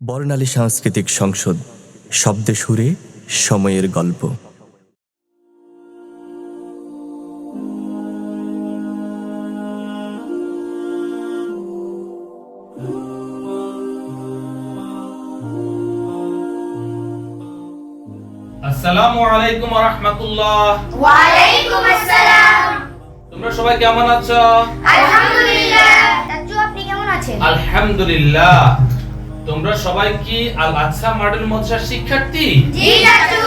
বর্ণালী সাংস্কৃতিক সংসদ শব্দে সুরে সময়ের গল্প। আসসালামু আলাইকুম ওয়া রাহমাতুল্লাহ। ওয়ালাইকুম আসসালাম। তোমরা সবাই কেমন আছো? আলহামদুলিল্লাহ। চাচু আপনি কেমন আছেন? আলহামদুলিল্লাহ। তোমরা সবাই কি আল আকসা মডেল মাদ্রাসার শিক্ষার্থী? জি চাচু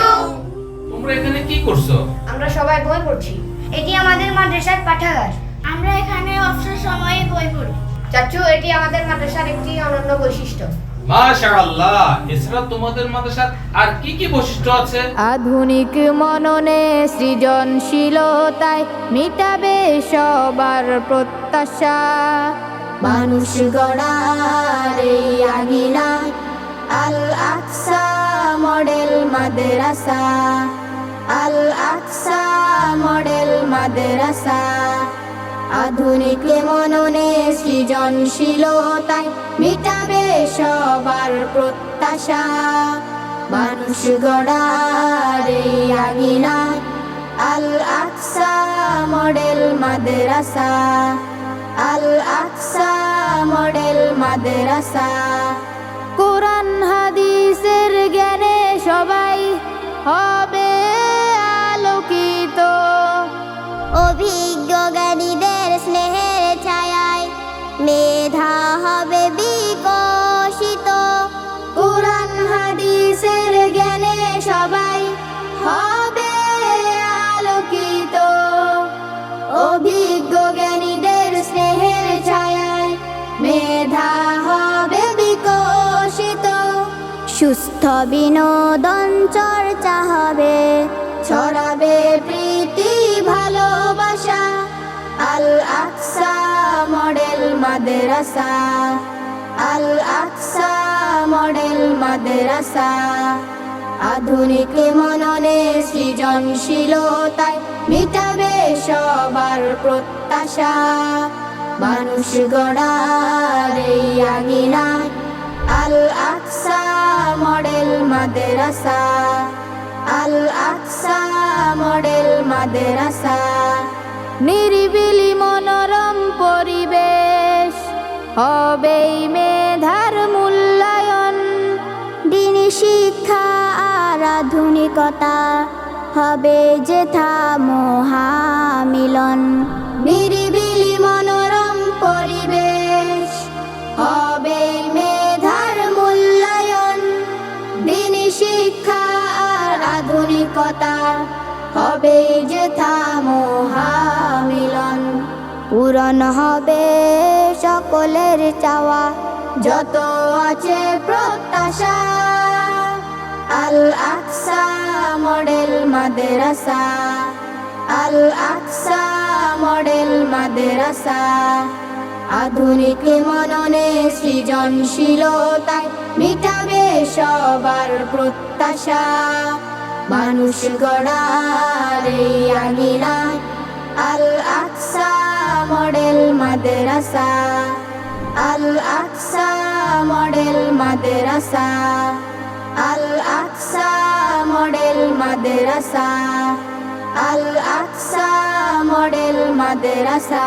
তোমরা এখানে কি করছ? আমরা সবাই বই পড়ছি। এটি আমাদের মাদ্রাসার পাঠাগার। আমরা এখানে অবসর সময়ে বই পড়ি। চাচু এটি আমাদের মাদ্রাসার একটি অনন্য বৈশিষ্ট্য। মাশাআল্লাহ এছাড়া তোমাদের মাদ্রাসার আর কি কি বৈশিষ্ট্য আছে? আধুনিক মননে সৃজনশীলতায় মিটাবে সবার প্রত্যাশা। মানুষ গড়ার আগিনা আল আকসা মডেল মাদ্রাসা। আল আকসা মডেল মাদ্রাসা। আধুনিক মননে সৃজনশীলতায় মিটাবে সবার প্রত্যাশা। মানুষ গড়ার আগিনা আল আকসা মডেল মাদ্রাসা। আল আকসা মডেল মাদ্রাসা। কোরআন হাদিসের জ্ঞানে সবাই হবে আলোকিত। অভিজ্ঞ জ্ঞানীদের স্নেহের ছায়ায় মেধা হবে সুস্থ বিনোদন চর্চা হবে। ছড়াবে প্রীতি, ভালোবাসা। আল আকসা মডেল মাদ্রাসা। আল আকসা মডেল মাদ্রাসা। আধুনিক মননে সৃজনশীলতায় মিটাবে সবার প্রত্যাশা। মানুষ গড়ার এই আগিনায় মাদ্রাসা আল আকসা মডেল মাদ্রাসা। নিরিবিলি মনোরম পরিবেশ, হবেই মেধার মূল্যায়ন। দিনী শিক্ষা আর আধুনিকতা, হবে যেথা মহামিলন হবে যেথা মহামিলন। পূরণ হবে সকলের চাওয়া। যত আছে প্রত্যাশা। আল আকসা মডেল মাদ্রাসা। আল আকসা মডেল মাদ্রাসা। আধুনিক মননে সৃজনশীলতায় মিটাবে সবার প্রত্যাশা। মানুষ গড়ার এই আল আকসা মডেল মাদ্রাসা। আল আকসা মডেল মাদ্রাসা। আল আকসা মডেল মাদ্রাসা। আল আকসা মডেল মাদ্রাসা।